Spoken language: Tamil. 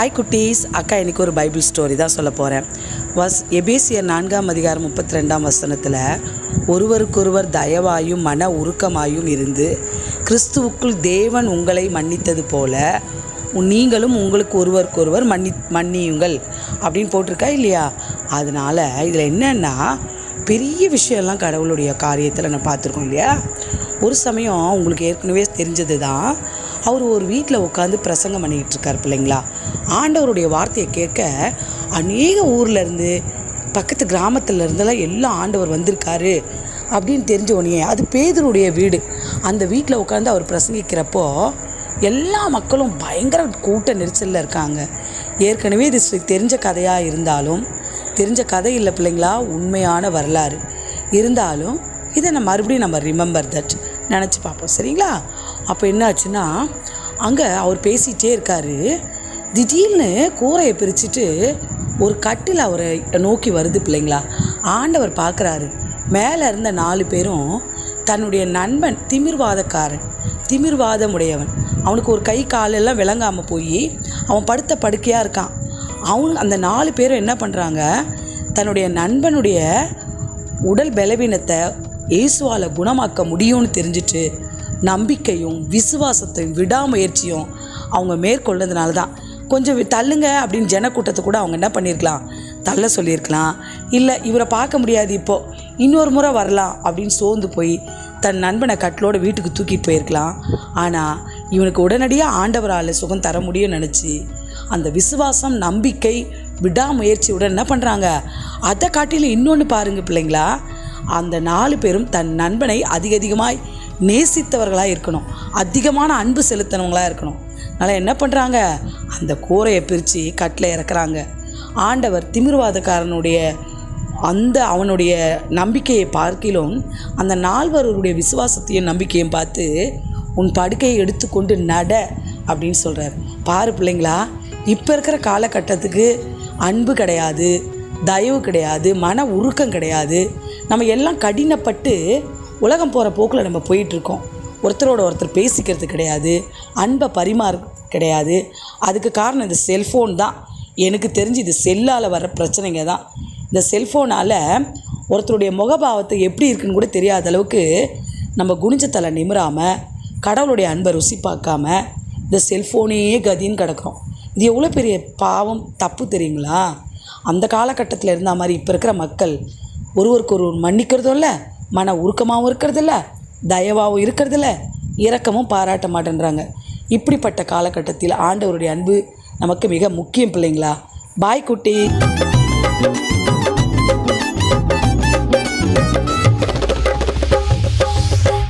ஹாய் குட்டீஸ். அக்கா இன்றைக்கி ஒரு பைபிள் ஸ்டோரி தான் சொல்ல போகிறேன் வஸ் எபேசியர் நான்காம் அதிகாரம் முப்பத்தி ரெண்டாம் வசனத்தில் ஒருவருக்கொருவர் தயவாயும் மன உருக்கமாயும் இருந்து கிறிஸ்துவுக்குள் தேவன் உங்களை மன்னித்தது போல நீங்களும் உங்களுக்கு ஒருவருக்கொருவர் மன்னி மன்னியுங்கள். அப்படின்னு போட்டிருக்கா இல்லையா? அதனால் இதில் என்னென்னா பெரிய விஷயம்லாம் கடவுளுடைய காரியத்தில் நான் பார்த்துருக்கோம் இல்லையா? ஒரு சமயம் உங்களுக்கு ஏற்கனவே தெரிஞ்சது தான் அவர் ஒரு வீட்டில் உட்காந்து பிரசங்கம் பண்ணிக்கிட்டு இருக்கார் பிள்ளைங்களா. ஆண்டவருடைய வார்த்தையை கேட்க அநேக ஊர்லேருந்து பக்கத்து கிராமத்தில் இருந்தெல்லாம் எல்லாம் ஆண்டவர் வந்திருக்காரு அப்படின்னு தெரிஞ்ச உடனே அது பேதருடைய வீடு. அந்த வீட்டில் உட்காந்து அவர் பிரசங்கிக்கிறப்போ எல்லா மக்களும் பயங்கர கூட்ட நெரிசலில் இருக்காங்க. ஏற்கனவே இது தெரிஞ்ச கதையாக இருந்தாலும் தெரிஞ்ச கதை இல்லை பிள்ளைங்களா உண்மையான வரலாறு. இருந்தாலும் இதை நம்ம மறுபடியும் நம்ம ரிமெம்பர் தட் நினச்சி பார்ப்போம். சரிங்களா? அப்போ என்ன ஆச்சுன்னா அங்கே அவர் பேசிகிட்டே இருக்கார். திடீர்னு கூரையை பிரிச்சுட்டு ஒரு கட்டில் அவரை நோக்கி வருது பிள்ளைங்களா. ஆண்டவர் பார்க்குறாரு. மேலே இருந்த நாலு பேரும் தன்னுடைய நண்பன் திமிர்வாதக்காரன் திமிர்வாதம் உடையவன் அவனுக்கு ஒரு கை காலெல்லாம் விளங்காமல் போய் அவன் படுத்த படுக்கையாக இருக்கான். அவன் அந்த நாலு பேரும் என்ன பண்ணுறாங்க தன்னுடைய நண்பனுடைய உடல் பலவீனத்தை இயேசுவால் குணமாக்க முடியும்னு தெரிஞ்சுட்டு நம்பிக்கையும் விசுவாசத்தையும் விடாமுயற்சியும் அவங்க மேற்கொள்ளதுனால தான் கொஞ்சம் தள்ளுங்க அப்படின்னு ஜனக்கூட்டத்தை கூட அவங்க என்ன பண்ணியிருக்கலாம் தள்ள சொல்லியிருக்கலாம் இல்லை இவரை பார்க்க முடியாது இப்போது இன்னொரு முறை வரலாம் அப்படின்னு சோர்ந்து போய் தன் நண்பனை கட்டிலோட வீட்டுக்கு தூக்கிட்டு போயிருக்கலாம். ஆனால் இவனுக்கு உடனடியாக ஆண்டவரால் சுகம் தர முடியும்னு நினச்சி அந்த விசுவாசம் நம்பிக்கை விடாமுயற்சியுடன் என்ன பண்ணுறாங்க அதை காட்டிலும் இன்னொன்று பாருங்கள் பிள்ளைங்களா. அந்த நாலு பேரும் தன் நண்பனை அதிக அதிகமாய் நேசித்தவர்களாக இருக்கணும் அதிகமான அன்பு செலுத்தினவங்களாக இருக்கணும் அதனால் என்ன பண்ணுறாங்க அந்த கூரையை பிரித்து கட்டில் இறக்குறாங்க. ஆண்டவர் திமிர்வாதக்காரனுடைய அந்த அவனுடைய நம்பிக்கையை பார்க்கிலும் அந்த நால்வருடைய விசுவாசத்தையும் நம்பிக்கையும் பார்த்து உன் படுக்கையை எடுத்துக்கொண்டு நட அப்படின்னு சொல்கிறார் பாரு பிள்ளைங்களா இப்போ இருக்கிற காலகட்டத்துக்கு அன்பு கிடையாது தயவு கிடையாது மன உருக்கம் கிடையாது. நம்ம எல்லாம் கடினப்பட்டு உலகம் போகிற போக்கில் நம்ம போயிட்டுருக்கோம். ஒருத்தரோட ஒருத்தர் பேசிக்கிறது கிடையாது. அன்பை பரிமாறு கிடையாது. அதுக்கு காரணம் இந்த செல்ஃபோன் தான். எனக்கு தெரிஞ்சு இது செல்லால் வர பிரச்சனைங்க தான். இந்த செல்ஃபோனால் ஒருத்தருடைய முகபாவத்தை எப்படி இருக்குன்னு கூட தெரியாத அளவுக்கு நம்ம குனிஞ்ச தலை நிமிராமல் கடவுளுடைய அன்பை ருசி பார்க்காம இந்த செல்ஃபோனே கதின்னு கிடக்கிறோம். இது எவ்வளோ பெரிய பாவம் தப்பு தெரியுங்களா? அந்த காலகட்டத்தில் இருந்த மாதிரி இப்போ இருக்கிற மக்கள் ஒருவருக்கு ஒருவர் மன்னிக்கிறதும் இல்லை மன உருக்கமாகவும் இருக்கிறதில்ல தயவாகவும் இருக்கிறதில்ல இரக்கமும் பாராட்ட மாட்டேன்றாங்க. இப்படிப்பட்ட காலகட்டத்தில் ஆண்டவருடைய அன்பு நமக்கு மிக முக்கியம் பிள்ளைங்களா? பாய் குட்டி.